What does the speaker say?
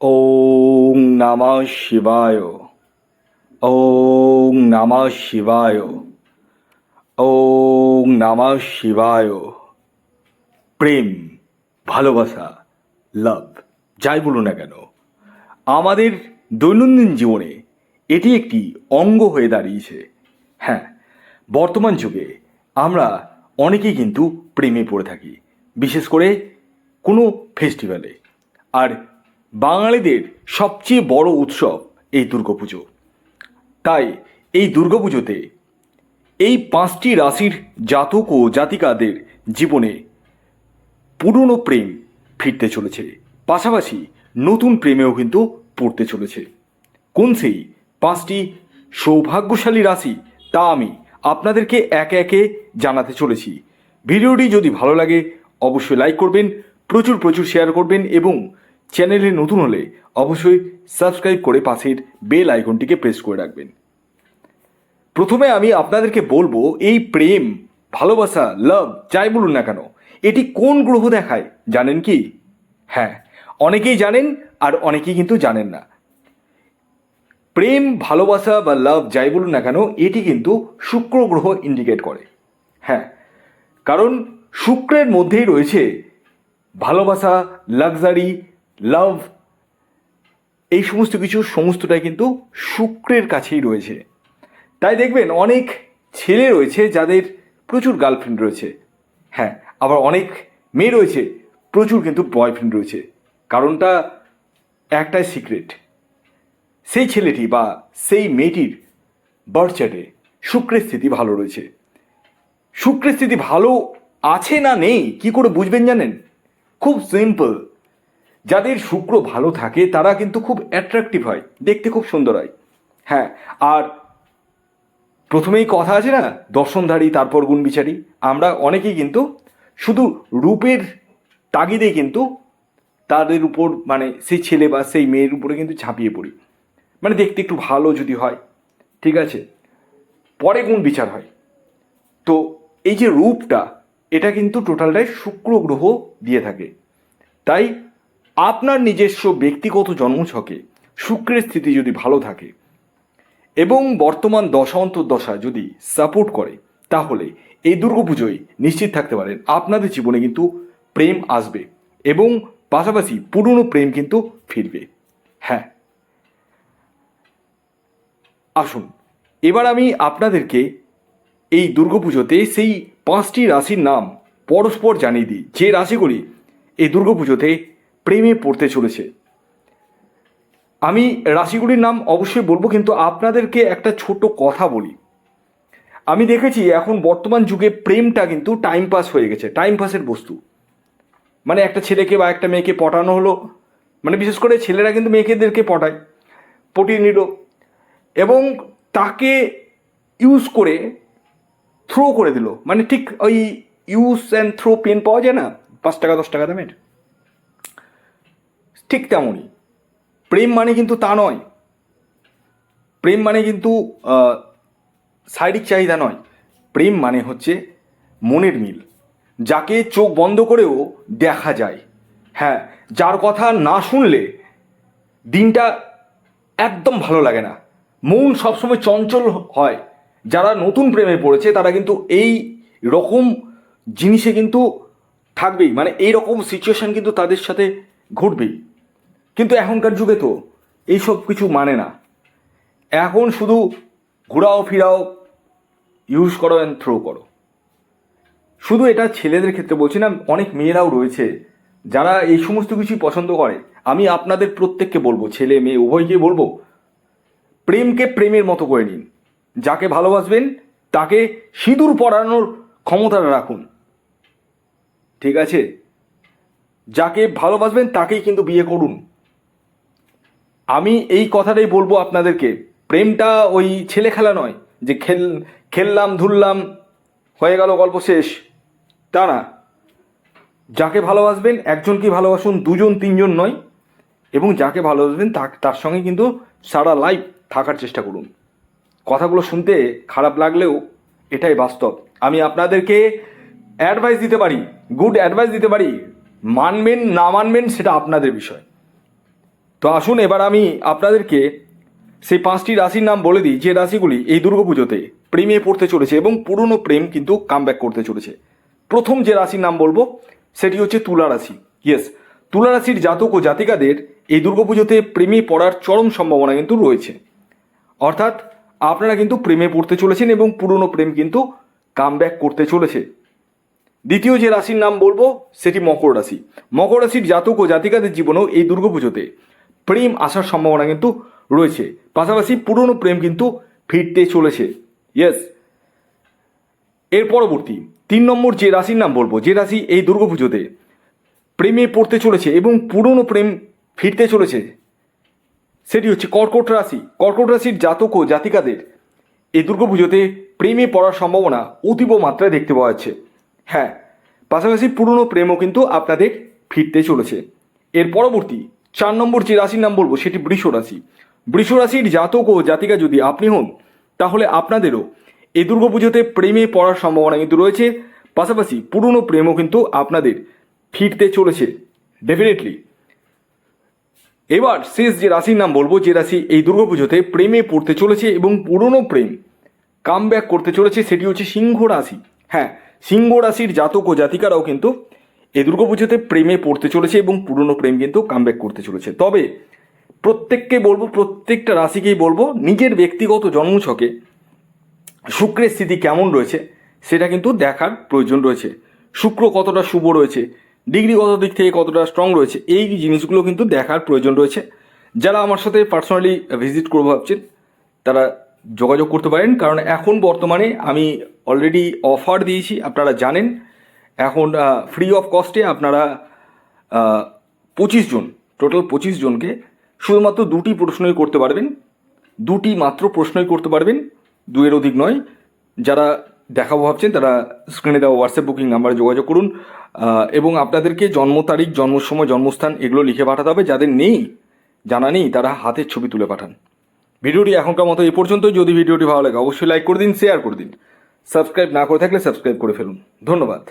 ওং নমঃ শিবায়। ওং নমঃ শিবায়। ওং নমঃ শিবায়। প্রেম, ভালোবাসা, লাভ, যাই বলুন না কেন, আমাদের দৈনন্দিন জীবনে এটি একটি অঙ্গ হয়ে দাঁড়িয়েছে। হ্যাঁ বর্তমান যুগে আমরা অনেকেই কিন্তু প্রেমে পড়ে থাকি, বিশেষ করে কোনো ফেস্টিভ্যালে। আর বাঙালিদের সবচেয়ে বড় উৎসব এই দুর্গাপুজো। তাই এই দুর্গাপুজোতে এই পাঁচটি রাশির জাতক ও জাতিকাদের জীবনে পুরনো প্রেম ফিরতে চলেছে। পাশাপাশি নতুন প্রেমেও কিন্তু পড়তে চলেছে। কোন সেই পাঁচটি সৌভাগ্যশালী রাশি তা আমি আপনাদেরকে একে একে জানাতে চলেছি। ভিডিওটি যদি ভালো লাগে, অবশ্যই লাইক করবেন, প্রচুর প্রচুর শেয়ার করবেন এবং চ্যানেলে নতুন হলে অবশ্যই সাবস্ক্রাইব করে পাশের বেল আইকনটিকে প্রেস করে রাখবেন। প্রথমে আমি আপনাদেরকে বলব, এই প্রেম, ভালোবাসা লাভ যাই বলুন না কেন, এটি কোন গ্রহ দেখায়, জানেন কি? হ্যাঁ অনেকেই জানেন আর অনেকেই কিন্তু জানেন না। প্রেম, ভালোবাসা বা লাভ যাই বলুন না কেন, এটি কিন্তু শুক্র গ্রহ ইন্ডিকেট করে। হ্যাঁ কারণ শুক্রের মধ্যেই রয়েছে ভালোবাসা লাক্সারি লাভ এই সমস্ত কিছু সমস্তটাই কিন্তু শুক্রের কাছেই রয়েছে। তাই দেখবেন অনেক ছেলে রয়েছে যাদের প্রচুর গার্লফ্রেন্ড রয়েছে। হ্যাঁ আবার অনেক মেয়ে রয়েছে, প্রচুর কিন্তু বয়ফ্রেন্ড রয়েছে। কারণটা একটাই সিক্রেট সেই ছেলেটি বা সেই মেয়েটির বার্থ চার্টে শুক্রের স্থিতি ভালো রয়েছে। শুক্রের স্থিতি ভালো আছে না নেই, কি করে বুঝবেন জানেন? খুব সিম্পল যাদের শুক্র ভালো থাকে, তারা কিন্তু খুব অ্যাট্রাকটিভ হয়, দেখতে খুব সুন্দর হয়। হ্যাঁ আর প্রথমেই কথা আছে না, দর্শনধারী, তারপর গুণ বিচারী আমরা অনেকেই কিন্তু শুধু রূপের তাগিদে কিন্তু তাদের উপর মানে সেই ছেলে বা সেই মেয়ের উপরে কিন্তু ঝাঁপিয়ে পড়ি। মানে দেখতে একটু ভালো যদি হয়, ঠিক আছে? পরে গুণ বিচার হয়। তো এই যে রূপটা, এটা কিন্তু টোটালটাই শুক্র গ্রহ দিয়ে থাকে। তাই আপনার নিজস্ব ব্যক্তিগত জন্মছকে শুক্রের স্থিতি যদি ভালো থাকে এবং বর্তমান দশা অন্তর্দশা যদি সাপোর্ট করে, তাহলে এই দুর্গাপুজোয় নিশ্চিত থাকতে পারেন। আপনাদের জীবনে কিন্তু প্রেম আসবে এবং পাশাপাশি পুরনো প্রেম কিন্তু ফিরবে। হ্যাঁ। আসুন, এবার আমি আপনাদেরকে এই দুর্গাপুজোতে সেই পাঁচটি রাশির নাম পরস্পর জানিয়ে দিই। যে রাশিগুলি এই দুর্গাপুজোতে প্রেমে পড়তে চলেছে। আমি রাশিগুলির নাম অবশ্যই বলব, কিন্তু আপনাদেরকে একটা ছোট কথা বলি। আমি দেখেছি এখন বর্তমান যুগে প্রেমটা কিন্তু টাইম পাস হয়ে গেছে টাইম পাসের বস্তু। মানে একটা ছেলেকে বা একটা মেয়েকে পটানো হলো মানে বিশেষ করে ছেলেরা কিন্তু মেয়েকেদেরকে পটায়, পটিয়ে নিল এবং তাকে ইউজ করে থ্রো করে দিল। মানে ঠিক ওই ইউজ অ্যান্ড থ্রো পেন পাওয়া যায় না? পাঁচ টাকা, দশ টাকা দামের? ঠিক তেমনই। প্রেম মানে কিন্তু তা নয়। প্রেম মানে কিন্তু শারীরিক চাহিদা নয়। প্রেম মানে হচ্ছে মনের মিল, যাকে চোখ বন্ধ করেও দেখা যায়। হ্যাঁ যার কথা না শুনলে দিনটা একদম ভালো লাগে না। মন সবসময় চঞ্চল হয়। যারা নতুন প্রেমে পড়েছে, তারা কিন্তু এই রকম জিনিসে কিন্তু থাকবেই। মানে এই রকম সিচুয়েশন কিন্তু তাদের সাথে ঘটবেই। এখনকার যুগে তো এইসব কিছু মানে না। এখন শুধু ঘোরাও ফিরাও ইউজ করো অ্যান্ড থ্রো করো। শুধু এটা ছেলেদের ক্ষেত্রে বলছি না, অনেক মেয়েরাও রয়েছে যারা এই সমস্ত কিছুই পছন্দ করে। আমি আপনাদের প্রত্যেককে বলব, ছেলে, মেয়ে, উভয়কে বলব, প্রেমকে প্রেমের মতো করে নিন। যাকে ভালোবাসবেন, তাকে সিঁদুর পরানোর ক্ষমতাটা রাখুন। ঠিক আছে? যাকে ভালোবাসবেন, তাকেই কিন্তু বিয়ে করুন। আমি এই কথাটাই বলব আপনাদেরকে। প্রেমটা ওই ছেলে খেলা নয় যে খেল, খেললাম, ধুললাম, হয়ে গেল, গল্প শেষ। তা না। যাকে ভালোবাসবেন, একজনকে ভালোবাসুন দুজন, তিনজন নয়। এবং যাকে ভালোবাসবেন তা- তার সঙ্গে কিন্তু সারা লাইফ থাকার চেষ্টা করুন। কথাগুলো শুনতে খারাপ লাগলেও এটাই বাস্তব। আমি আপনাদেরকে অ্যাডভাইস দিতে পারি গুড অ্যাডভাইস দিতে পারি। মানবেন, না মানবেন সেটা আপনাদের বিষয়। তো আসুন এবার আমি আপনাদেরকে সেই পাঁচটি রাশির নাম বলে দিই, যে রাশিগুলি এই দুর্গাপুজোতে প্রেমে পড়তে চলেছে এবং পুরনো প্রেম কিন্তু কামব্যাক করতে চলেছে। প্রথম যে রাশির নাম বলব, সেটি হচ্ছে তুলা রাশি। ইয়েস তুলা রাশির জাতক ও জাতিকাদের এই দুর্গাপুজোতে প্রেমে পড়ার চরম সম্ভাবনা কিন্তু রয়েছে। অর্থাৎ আপনারা কিন্তু প্রেমে পড়তে চলেছেন এবং পুরনো প্রেম কিন্তু কামব্যাক করতে চলেছে। দ্বিতীয় যে রাশির নাম বলব, সেটি মকর রাশি। মকর রাশির জাতক ও জাতিকাদের জীবনেও এই দুর্গাপুজোতে প্রেম আসার সম্ভাবনা কিন্তু রয়েছে। পাশাপাশি পুরনো প্রেম কিন্তু ফিরতে চলেছে। ইয়েস এর পরবর্তী, তিন নম্বর যে রাশির নাম বলব, যে রাশি এই দুর্গাপুজোতে প্রেমে পড়তে চলেছে এবং পুরনো প্রেম ফিরতে চলেছে, সেটি হচ্ছে কর্কট রাশি। কর্কট রাশির জাতক ও জাতিকাদের এই দুর্গাপুজোতে প্রেমে পড়ার সম্ভাবনা অতীব মাত্রায় দেখতে পাওয়া যাচ্ছে। হ্যাঁ পাশাপাশি পুরনো প্রেমও কিন্তু আপনাদের ফিরতে চলেছে। এর পরবর্তী চার নম্বর যে রাশির নাম বলব, সেটি বৃষ রাশি। বৃষ রাশির জাতক ও জাতিকা যদি আপনি হন, তাহলে আপনাদেরও এই দুর্গাপুজোতে প্রেমে পড়ার সম্ভাবনা কিন্তু রয়েছে। পাশাপাশি পুরনো প্রেমও কিন্তু আপনাদের ফিরতে চলেছে। ডেফিনেটলি এবার শেষ যে রাশির নাম বলব, যে রাশি এই দুর্গাপুজোতে প্রেমে পড়তে চলেছে এবং পুরনো প্রেম কাম করতে চলেছে, সেটি হচ্ছে সিংহ রাশি। হ্যাঁ সিংহ রাশির জাতক ও জাতিকারাও কিন্তু এই দুর্গাপুজোতে প্রেমে পড়তে চলেছে এবং পুরনো প্রেম কিন্তু কাম করতে চলেছে। তবে প্রত্যেককে বলব, প্রত্যেকটা রাশিকেই বলব, নিজের ব্যক্তিগত জন্মছকে শুক্রের স্থিতি কেমন রয়েছে সেটা কিন্তু দেখার প্রয়োজন রয়েছে। শুক্র কতটা শুভ রয়েছে, ডিগ্রি কত দিক থেকে কতটা স্ট্রং রয়েছে, এই জিনিসগুলো কিন্তু দেখার প্রয়োজন রয়েছে। যারা আমার সাথে পার্সোনালি ভিজিট করব ভাবছেন, তারা যোগাযোগ করতে পারেন, কারণ এখন বর্তমানে আমি অলরেডি অফার দিয়েছি, আপনারা জানেন। এখন ফ্রি অফ কস্টে আপনারা পঁচিশ জন টোটাল পঁচিশ জনকে শুধুমাত্র দুটি প্রশ্নই করতে পারবেন। দুটি মাত্র প্রশ্নই করতে পারবেন। দুয়ের অধিক নয়। যারা দেখাবো ভাবছেন, তারা স্ক্রিনে দেওয়া হোয়াটসঅ্যাপ বুকিং নাম্বারে যোগাযোগ করুন। এবং আপনাদেরকে জন্ম তারিখ জন্ম সময় জন্মস্থান এগুলো লিখে পাঠাতে হবে। যাদের নেই, জানা নেই, তারা হাতের ছবি তুলে পাঠান। ভিডিওটি এখনকার মতো এই পর্যন্ত। যদি ভিডিওটি ভালো লাগে, অবশ্যই লাইক করে দিন শেয়ার করে দিন। সাবস্ক্রাইব না করে থাকলে সাবস্ক্রাইব করে ফেলুন। ধন্যবাদ।